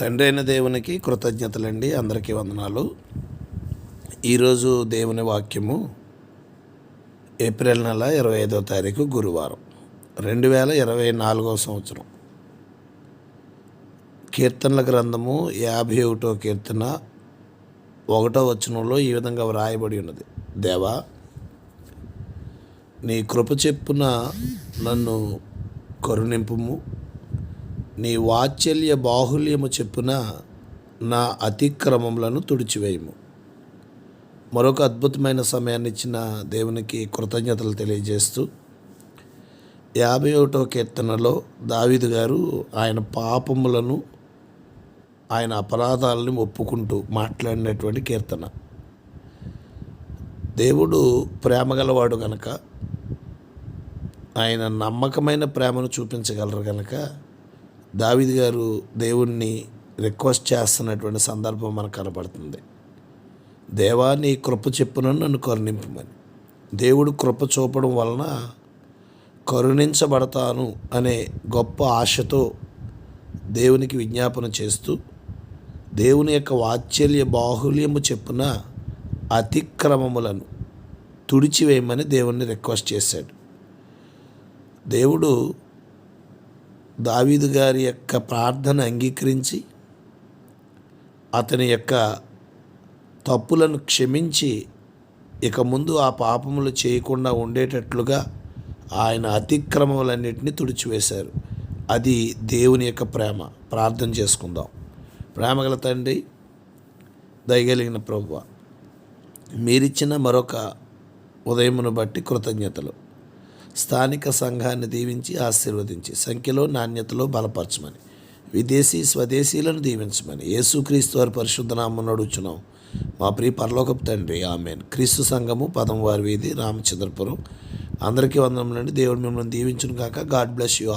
తండ్రి అయిన దేవునికి కృతజ్ఞతలండి. అందరికీ వందనాలు. ఈరోజు దేవుని వాక్యము ఏప్రిల్ నెల ఇరవై ఐదో తారీఖు గురువారం రెండు వేల ఇరవై నాలుగో సంవత్సరం. కీర్తనల గ్రంథము యాభై ఒకటో కీర్తన ఒకటో వచనంలో ఈ విధంగా వ్రాయబడి ఉన్నది. దేవా నీ కృప చెప్పున నన్ను కరుణింపుము. నీ వాత్సల్య బాహుల్యము చెప్పున నా అతిక్రమములను తుడిచివేయము. మరొక అద్భుతమైన సమయాన్ని ఇచ్చిన దేవునికి కృతజ్ఞతలు తెలియజేస్తూ యాభై ఒకటో కీర్తనలో దావిదు గారు ఆయన పాపములను ఆయన అపరాధాలను ఒప్పుకుంటూ మాట్లాడినటువంటి కీర్తన. దేవుడు ప్రేమగలవాడు గనక ఆయన నమ్మకమైన ప్రేమను చూపించగలరు కనుక దావిద్ గారు దేవుణ్ణి రిక్వెస్ట్ చేస్తున్నటువంటి సందర్భం మనకు కనబడుతుంది. దేవా నీ కృప చెప్పున నన్ను కరుణింపమని. దేవుడు కృప చూపడం వలన కరుణించబడతాను అనే గొప్ప ఆశతో దేవునికి విజ్ఞాపన చేస్తూ దేవుని యొక్క వాత్సల్య బాహుల్యము చెప్పున అతిక్రమములను తుడిచివేయమని దేవుణ్ణి రిక్వెస్ట్ చేశాడు. దేవుడు దావీదు గారి యొక్క ప్రార్థన అంగీకరించి అతని యొక్క తప్పులను క్షమించి ఇక ముందు ఆ పాపములు చేయకుండా ఉండేటట్లుగా ఆయన అతిక్రమములన్నింటినీ తుడిచివేశారు. అది దేవుని యొక్క ప్రేమ. ప్రార్థన చేసుకుందాం. ప్రేమగల తండ్రి దయగలిగిన ప్రభువ మీరిచ్చిన మరొక ఉదయమును బట్టి కృతజ్ఞతలు. స్థానిక సంఘాన్ని దీవించి ఆశీర్వదించి సంఖ్యలో నాణ్యతలో బలపరచమని విదేశీ స్వదేశీలను దీవించమని యేసుక్రీస్తు వారి పరిశుద్ధ నామం అడుగుచున్నాం. మా ప్రియ పరలోకపు తండ్రి ఆమెన్. క్రీస్తు సంఘము పదం వారి వీధి రామచంద్రపురం. అందరికీ వందనములండి. దేవుడు మిమ్మల్ని దీవించును కాక గాడ్ బ్లెస్ యు ఆల్.